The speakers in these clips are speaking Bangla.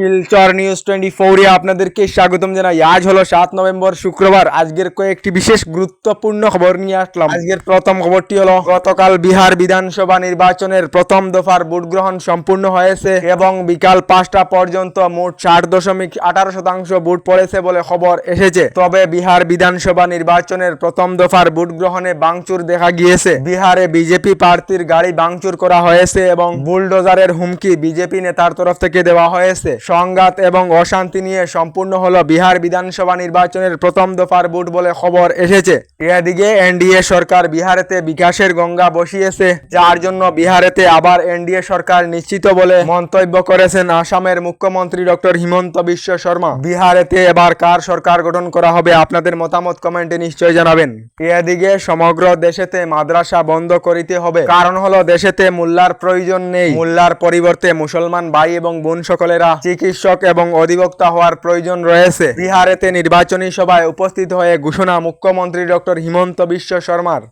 শিলচর নিউজ টোয়েন্টি ফোরে আপনাদেরকে স্বাগতম জানাই। আজ হলো সাত নভেম্বর, শুক্রবার। আজকের কয়েকটি বিশেষ গুরুত্বপূর্ণ খবর নিয়ে আসলাম। আজকের প্রথম খবরটি হলো, গতকাল বিহার বিধানসভা নির্বাচনের প্রথম দফার ভোট গ্রহণ সম্পূর্ণ হয়েছে এবং বিকাল পাঁচটা পর্যন্ত মোট ষাট দশমিক আঠারো শতাংশ ভোট পড়েছে বলে খবর এসেছে। তবে বিহার বিধানসভা নির্বাচনের প্রথম দফার ভোট গ্রহণে বাংচুর দেখা গিয়েছে। বিহারে বিজেপি প্রার্থীর গাড়ি বাংচুর করা হয়েছে এবং বুলডোজারের হুমকি বিজেপি নেতার তরফ থেকে দেওয়া হয়েছে। সংঘাত এবং অশান্তি নিয়ে সম্পূর্ণ হলো বিহার বিধানসভা নির্বাচনের প্রথম দফার ভোট বলে খবর এসেছে। এদিকে এনডিএ সরকার বিহারেতে বিকাশের গঙ্গা বসিয়েছে, যার জন্য বিহারেতে আবার এনডিএ সরকার নিশ্চিত বলে মন্তব্য করেছেন আসামের মুখ্যমন্ত্রী ডক্টর হিমন্ত বিশ্ব শর্মা। বিহারেতে এবার কার সরকার গঠন করা হবে আপনাদের মতামত কমেন্টে নিশ্চয় জানাবেন। এদিকে সমগ্র দেশেতে মাদ্রাসা বন্ধ করিতে হবে। কারণ হলো দেশেতে মোল্লার প্রয়োজন নেই। মোল্লার পরিবর্তে মুসলমান ভাই এবং বোন সকলেরা চিকিৎসক এবং অধিবক্তা হওয়ার প্রয়োজন রয়েছে। বিহারেতে নির্বাচনী সভায় উপস্থিত হয়ে ঘোষণা মুখ্যমন্ত্রী ডক্টর হিমন্ত বিশ্ব শর্মার।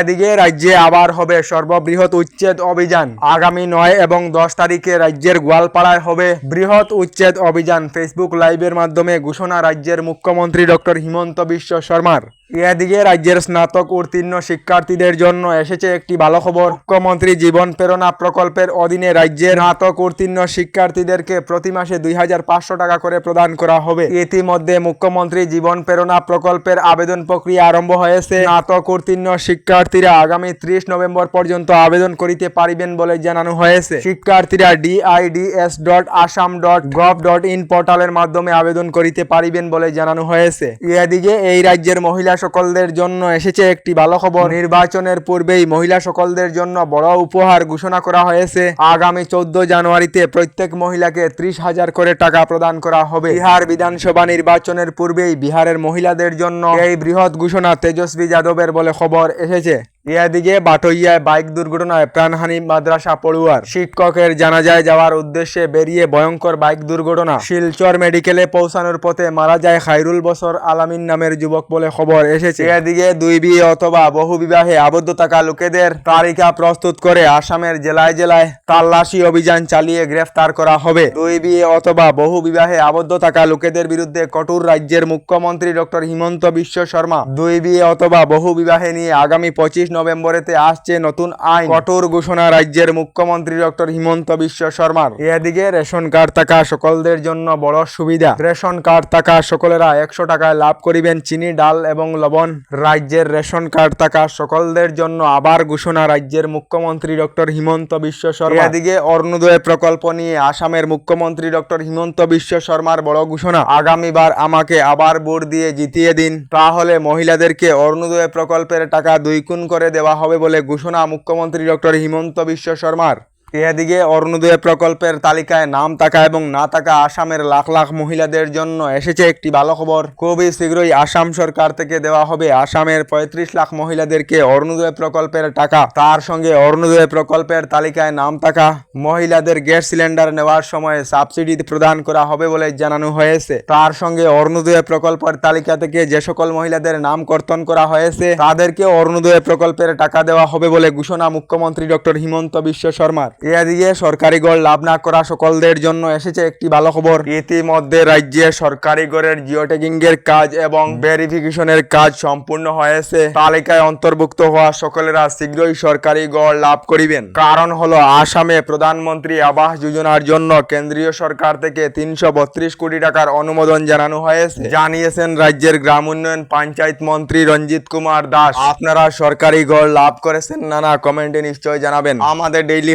এদিকে রাজ্যে আবার হবে সর্ববৃহৎ উচ্ছেদ অভিযান। আগামী নয় এবং দশ তারিখে রাজ্যের গোয়ালপাড়ায় হবে বৃহৎ উচ্ছেদ অভিযান। ফেসবুক লাইভের মাধ্যমে ঘোষণা রাজ্যের মুখ্যমন্ত্রী ডক্টর হিমন্ত বিশ্ব শর্মার। এদিকে রাজ্যের স্নাতক উত্তীর্ণ শিক্ষার্থীদের জন্য এসেছে একটি ভালো খবর। মুখ্যমন্ত্রী জীবন প্রেরণা প্রকল্পের অধীনে রাজ্যের স্নাতক উত্তীর্ণ শিক্ষার্থীদেরকে প্রতি মাসে দুই হাজার পাঁচশো টাকা করে প্রদান করা হবে। ইতিমধ্যে মুখ্যমন্ত্রী জীবন প্রেরণা প্রকল্পের আবেদন প্রক্রিয়া আরম্ভ হয়েছে। স্নাতক উত্তীর্ণ শিক্ষার্থীরা আগামী ত্রিশ নভেম্বর পর্যন্ত আবেদন করিতে পারিবেন বলে জানানো হয়েছে। শিক্ষার্থীরা DIDS dot Assam dot gov dot in পোর্টালের মাধ্যমে আবেদন করিতে পারিবেন বলে জানানো হয়েছে। এদিকে এই রাজ্যের মহিলা সকলদের জন্য এসেছে একটি ভালো খবর। নির্বাচনের পূর্বেই মহিলা সকলদের জন্য বড় উপহার ঘোষণা করা হয়েছে। আগামী চোদ্দ জানুয়ারিতে প্রত্যেক মহিলাকে ত্রিশ হাজার করে টাকা প্রদান করা হবে। বিহার বিধানসভা নির্বাচনের পূর্বেই বিহারের মহিলাদের জন্য এই বৃহৎ ঘোষণা তেজস্বী যাদবের বলে খবর এসেছে। এদিকে বাটইয়ায় বাইক দুর্ঘটনায় প্রাণহানি মাদ্রাসা পড়ুয়ার শিক্ষকের জানাজায় যাওয়ার উদ্দেশ্যে বেরিয়ে ভয়ঙ্কর বাইক দুর্ঘটনা। শিলচর মেডিকেলে পৌঁছানোর পথে মারা যায় খাইরুল বছর আলামিন নামের যুবক বলে খবর এসেছে। এদিকে দুই বিয়ে অথবা বহু বিবাহে আবদ্ধ থাকা লোকেদের তালিকা প্রস্তুত করে আসামের জেলায় জেলায় তাল্লাশি অভিযান চালিয়ে গ্রেফতার করা হবে। দুই বিয়ে অথবা বহু বিবাহে আবদ্ধ থাকা লোকেদের বিরুদ্ধে কঠোর রাজ্যের মুখ্যমন্ত্রী ডক্টর হিমন্ত বিশ্ব শর্মা দুই বিয়ে অথবা বহু বিবাহে নিয়ে আগামী পঁচিশ নভেম্বরেতে আসছে নতুন আইন। কঠোর ঘোষণা রাজ্যের মুখ্যমন্ত্রী ডক্টর হিমন্ত বিশ্ব শর্মার। এদিকে রেশন কার্ড থাকা সকলদের জন্য বড় সুবিধা। রেশন কার্ড থাকা সকলেরা একশো টাকায় লাভ করিবেন চিনি, ডাল এবং লবণ। রাজ্যের রেশন কার্ড থাকা সকলদের জন্য আবার ঘোষণা রাজ্যের মুখ্যমন্ত্রী ডক্টর হিমন্ত বিশ্ব শর্মা। এদিকে অরুণোদয় প্রকল্প নিয়ে আসামের মুখ্যমন্ত্রী ডক্টর হিমন্ত বিশ্ব শর্মার বড় ঘোষণা। আগামীবার আমাকে আবার ভোট দিয়ে জিতিয়ে দিন। তাহলে মহিলাদেরকে অরুণোদয় প্রকল্পের টাকা দুই গুণ করে দেওয়া হবে বলে ঘোষণা মুখ্যমন্ত্রী ডক্টর হিমন্ত বিশ্ব শর্মার। এদিকে অরুণোদয় প্রকল্পের তালিকায় নাম থাকা এবং না থাকা আসামের লাখ লাখ মহিলাদের জন্য এসেছে একটি ভালো খবর। খুবই শীঘ্রই আসাম সরকার থেকে দেওয়া হবে আসামের পঁয়ত্রিশ লাখ মহিলাদেরকে অরুণোদয় প্রকল্পের টাকা। তার সঙ্গে অরুণোদয় প্রকল্পের তালিকায় নাম থাকা মহিলাদের গ্যাস সিলিন্ডার নেওয়ার সময় সাবসিডি প্রদান করা হবে বলে জানানো হয়েছে। তার সঙ্গে অরুণোদয় প্রকল্পের তালিকা থেকে যে সকল মহিলাদের নাম কর্তন করা হয়েছে তাদেরকে অরুণোদয় প্রকল্পের টাকা দেওয়া হবে বলে ঘোষণা মুখ্যমন্ত্রী ডক্টর হিমন্ত বিশ্ব শর্মার। এদিকে সরকারি গড় লাভ না করা সকলদের জন্য এসেছে একটি ভালো খবর। ইতিমধ্যে রাজ্যে সরকারি গড়ের জিও ট্যাগিং এর কাজ এবং ভেরিফিকেশনের কাজ সম্পূর্ণ হয়েছে। তালিকায় অন্তর্ভুক্ত হওয়া সকলেরা শীঘ্রই সরকারি গড় লাভ করিবেন। কারণ হলো, আসামে প্রধানমন্ত্রী আবাস যোজনার জন্য কেন্দ্রীয় সরকার থেকে তিনশো বত্রিশ কোটি টাকার অনুমোদন জানানো হয়েছে। জানিয়েছেন রাজ্যের গ্রাম উন্নয়ন পঞ্চায়েত মন্ত্রী রঞ্জিত কুমার দাস। আপনারা সরকারি গড় লাভ করেছেন নানা কমেন্টে নিশ্চয় জানাবেন। আমাদের ডেইলি